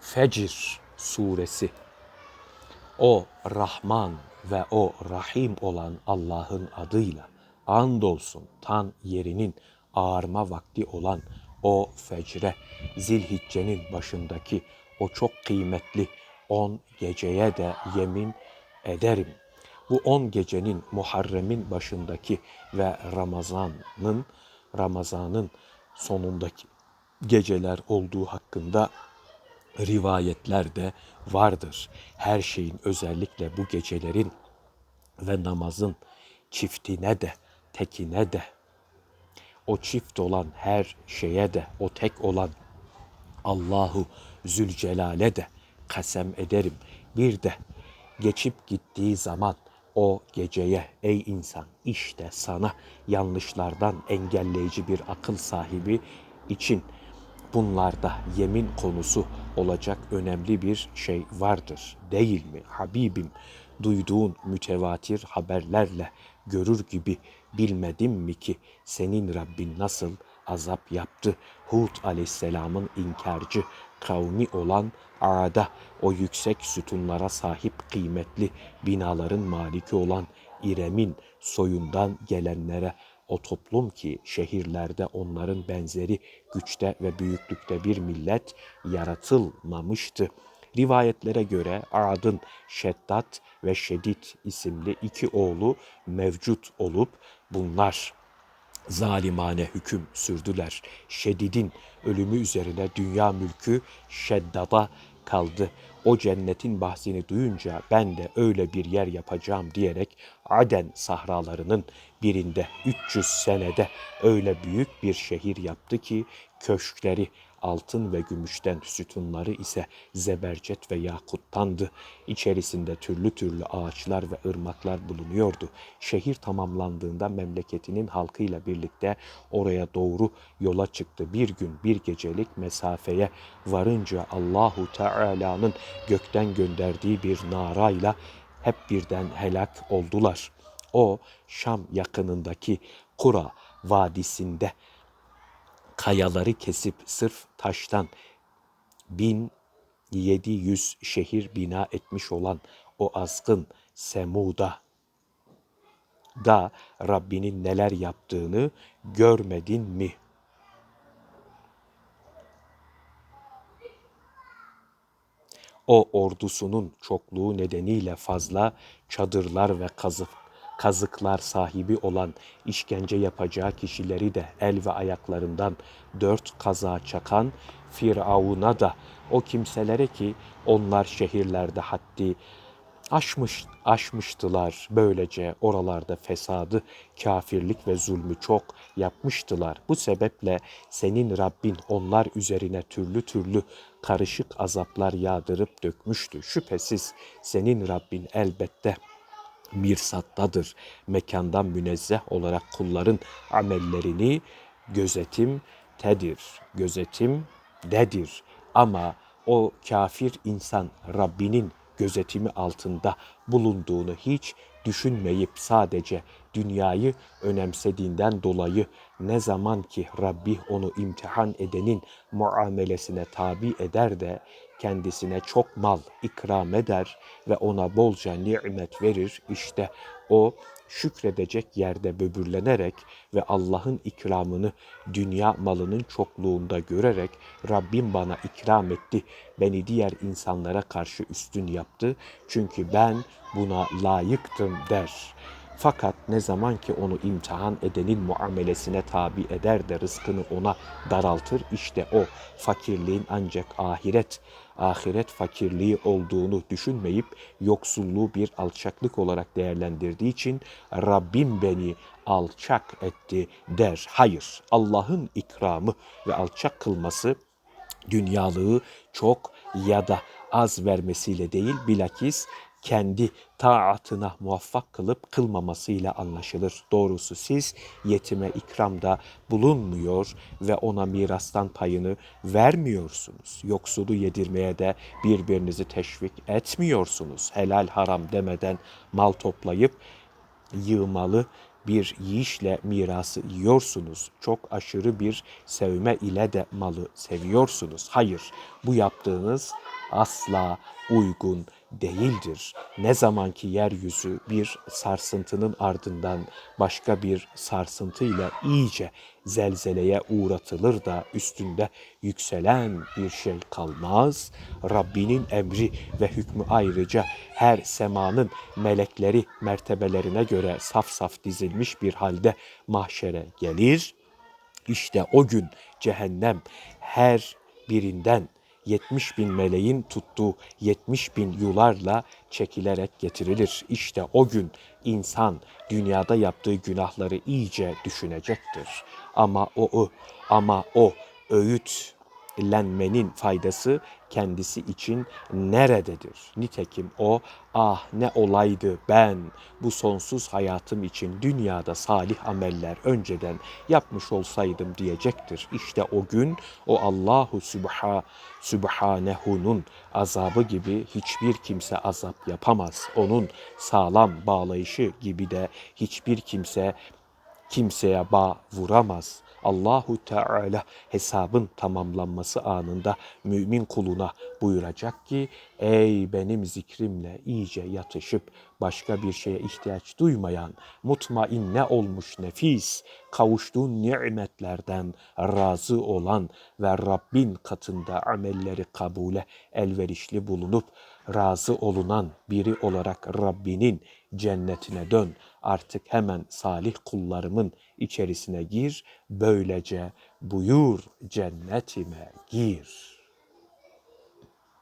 Fecr suresi. O Rahman ve o Rahim olan Allah'ın adıyla andolsun tan yerinin ağarma vakti olan o fecre, zilhiccenin başındaki o çok kıymetli on geceye de yemin ederim. Bu on gecenin Muharrem'in başındaki ve Ramazan'ın Ramazan'ın sonundaki geceler olduğu hakkında rivayetler de vardır. Her şeyin özellikle bu gecelerin ve namazın çiftine de tekine de o çift olan her şeye de o tek olan Allahu Zülcelal'e de kasem ederim. Bir de geçip gittiği zaman o geceye ey insan işte sana yanlışlardan engelleyici bir akıl sahibi için bunlarda yemin konusu olacak önemli bir şey vardır değil mi Habibim? Duyduğun mütevatir haberlerle görür gibi bilmedin mi ki senin Rabbin nasıl azap yaptı? Hud aleyhisselamın inkarcı kavmi olan Arada o yüksek sütunlara sahip kıymetli binaların maliki olan İrem'in soyundan gelenlere o toplum ki şehirlerde onların benzeri güçte ve büyüklükte bir millet yaratılmamıştı. Rivayetlere göre Ad'ın Şeddat ve Şedid isimli iki oğlu mevcut olup bunlar zalimane hüküm sürdüler. Şedid'in ölümü üzerine dünya mülkü Şeddad'a kaldı. O cennetin bahsini duyunca ben de öyle bir yer yapacağım diyerek Aden sahralarının birinde 300 senede öyle büyük bir şehir yaptı ki köşkleri altın ve gümüşten, sütunları ise zebercet ve yakuttandı. İçerisinde türlü türlü ağaçlar ve ırmaklar bulunuyordu. Şehir tamamlandığında memleketinin halkıyla birlikte oraya doğru yola çıktı. Bir gün bir gecelik mesafeye varınca Allahu Teala'nın gökten gönderdiği bir narayla hep birden helak oldular. O Şam yakınındaki Kura vadisinde kayaları kesip sırf taştan 1700 şehir bina etmiş olan o azgın Semud'a da Rabbinin neler yaptığını görmedin mi? O ordusunun çokluğu nedeniyle fazla çadırlar ve kazık kazıklar sahibi olan işkence yapacağı kişileri de el ve ayaklarından dört kaza çakan Firavun'a da o kimselere ki onlar şehirlerde haddi aşmış, aşmıştılar. Böylece oralarda fesadı, kafirlik ve zulmü çok yapmıştılar. Bu sebeple senin Rabbin onlar üzerine türlü türlü karışık azaplar yağdırıp dökmüştü. Şüphesiz senin Rabbin elbette mirsattadır. Mekandan münezzeh olarak kulların amellerini gözetim tedir. Gözetim dedir. Ama o kafir insan Rabbinin gözetimi altında bulunduğunu hiç düşünmeyip sadece dünyayı önemsediğinden dolayı ne zaman ki Rabbi onu imtihan edenin muamelesine tabi eder de kendisine çok mal ikram eder ve ona bolca nimet verir. İşte o şükredecek yerde böbürlenerek ve Allah'ın ikramını dünya malının çokluğunda görerek Rabbim bana ikram etti, beni diğer insanlara karşı üstün yaptı çünkü ben buna layıktım der. Fakat ne zaman ki onu imtihan edenin muamelesine tabi eder de rızkını ona daraltır, işte o fakirliğin ancak ahiret, ahiret fakirliği olduğunu düşünmeyip yoksulluğu bir alçaklık olarak değerlendirdiği için Rabbim beni alçak etti der. Hayır, Allah'ın ikramı ve alçak kılması dünyalığı çok ya da az vermesiyle değil bilakis kendi taatına muvaffak kılıp kılmamasıyla anlaşılır. Doğrusu siz yetime ikramda bulunmuyor ve ona mirastan payını vermiyorsunuz. Yoksulu yedirmeye de birbirinizi teşvik etmiyorsunuz. Helal haram demeden mal toplayıp yığmalı bir yiyişle mirası yiyorsunuz. Çok aşırı bir sevme ile de malı seviyorsunuz. Hayır, bu yaptığınız asla uygun değildir. Ne zaman ki yeryüzü bir sarsıntının ardından başka bir sarsıntıyla iyice zelzeleye uğratılır da üstünde yükselen bir şey kalmaz. Rabbinin emri ve hükmü ayrıca her semanın melekleri mertebelerine göre saf saf dizilmiş bir halde mahşere gelir. İşte o gün cehennem her birinden 70 bin meleğin tuttuğu 70 bin yularla çekilerek getirilir. İşte o gün insan dünyada yaptığı günahları iyice düşünecektir. Ama o, ama o öğüt lenmenin faydası kendisi için nerededir? Nitekim o ah ne olaydı ben bu sonsuz hayatım için dünyada salih ameller önceden yapmış olsaydım diyecektir. İşte o gün o Allahu Sübha, Sübhanehu'nun azabı gibi hiçbir kimse azap yapamaz. Onun sağlam bağlayışı gibi de hiçbir kimse kimseye bağ vuramaz. Allahu Teala hesabın tamamlanması anında mümin kuluna buyuracak ki ey benim zikrimle iyice yatışıp başka bir şeye ihtiyaç duymayan mutmainne olmuş nefis kavuştuğun nimetlerden razı olan ve Rabbin katında amelleri kabule elverişli bulunup razı olunan biri olarak Rabbinin cennetine dön. Artık hemen salih kullarımın içerisine gir. Böylece buyur cennetime gir.''